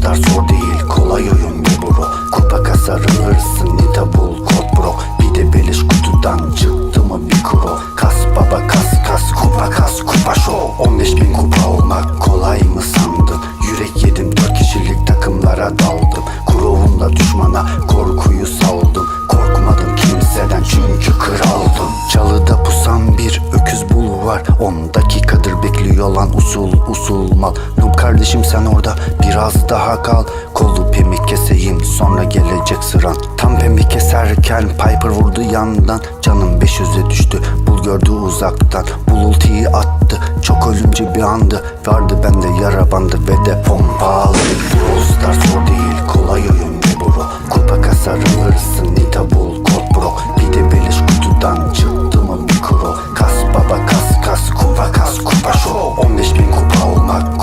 işler zor değil kolay oyun bu bro. Kupa kasarılırsın nita bul kod bro. Bir de beliş kutudan çıktı mı bir kuro. Kas baba kas kas kupa kas kupa show 15 bin kupa olmak kolay mı sandın? Yürek yedim 4 kişilik takımlara daldım. Kurovumla düşmana korkuyu saldım. Korkmadım kimseden çünkü kraldım. Çalıda pusan bir öküz bul var. 10 dakikadır bekliyor lan usul usul mal. Num daha kal. Kolu pemi keseyim sonra gelecek sıran. Tam pemi keserken Piper vurdu yandan. Canım 500'e düştü bul gördü uzaktan. Bul ultiyi attı çok ölümcü bir andı. Vardı bende yara bandı ve de pompalı. Brawl Stars değil kolay oyun be bro. Kupa kasar alırsın nita bul kod bro. Bir de beleş kutudan çıktı mı mikro? Kas baba kas kas kupa kas kupa show. 15 bin kupa olmak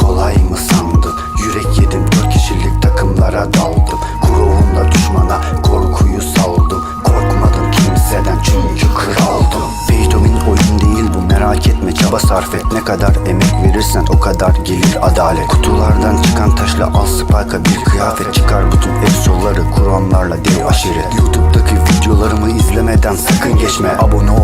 çaba sarf et Ne kadar emek verirsen o kadar gelir adalet. Kutulardan çıkan taşla al spike'a bir kıyafet. Çıkar bütün efsoları kuranlarla dev aşiret. Youtube'daki videolarımı izlemeden sakın geçme Abone ol